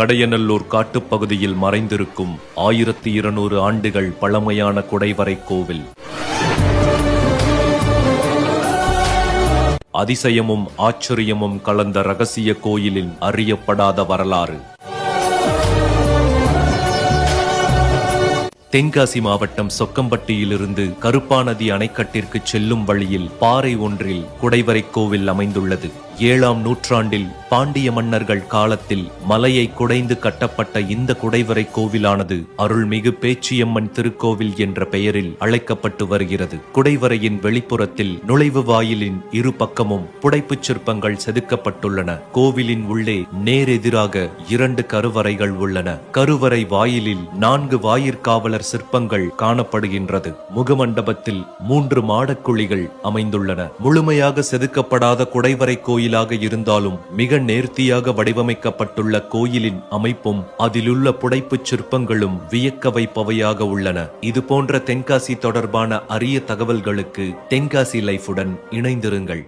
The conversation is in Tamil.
கடையநல்லூர் காட்டுப்பகுதியில் மறைந்திருக்கும் ஆயிரத்தி இருநூறு ஆண்டுகள் பழமையான குடைவரை கோவில். அதிசயமும் ஆச்சரியமும் கலந்த ரகசிய கோயிலின் அறியப்படாத வரலாறு. தென்காசி மாவட்டம் சொக்கம்பட்டியிலிருந்து கருப்பாநதி அணைக்கட்டிற்கு செல்லும் வழியில் பாறை ஒன்றில் குடைவரை கோவில் அமைந்துள்ளது. ஏழாம் நூற்றாண்டில் பாண்டிய மன்னர்கள் காலத்தில் மலையை குடைந்து கட்டப்பட்ட இந்த குடைவரை கோவிலானது அருள்மிகு பேச்சியம்மன் திருக்கோவில் என்ற பெயரில் அழைக்கப்பட்டு வருகிறது. குடைவரையின் வெளிப்புறத்தில் நுழைவு வாயிலின் இரு பக்கமும் புடைப்புச் சிற்பங்கள் செதுக்கப்பட்டுள்ளன. கோவிலின் உள்ளே நேரெதிராக இரண்டு கருவறைகள் உள்ளன. கருவறை வாயிலில் நான்கு வாயிற்காவலர் சிற்பங்கள் காணப்படுகின்றது. முகமண்டபத்தில் மூன்று மாடக்குழிகள் அமைந்துள்ளன. முழுமையாக செதுக்கப்படாத குடைவரை கோயிலாக இருந்தாலும் மிக நேர்த்தியாக வடிவமைக்கப்பட்டுள்ள கோயிலின் அமைப்பும் அதிலுள்ள புடைப்புச் சிற்பங்களும் வியக்க வைப்பவையாக உள்ளன. இது போன்ற தென்காசி தொடர்பான அரிய தகவல்களுக்கு தென்காசி லைஃபுடன் இணைந்திருங்கள்.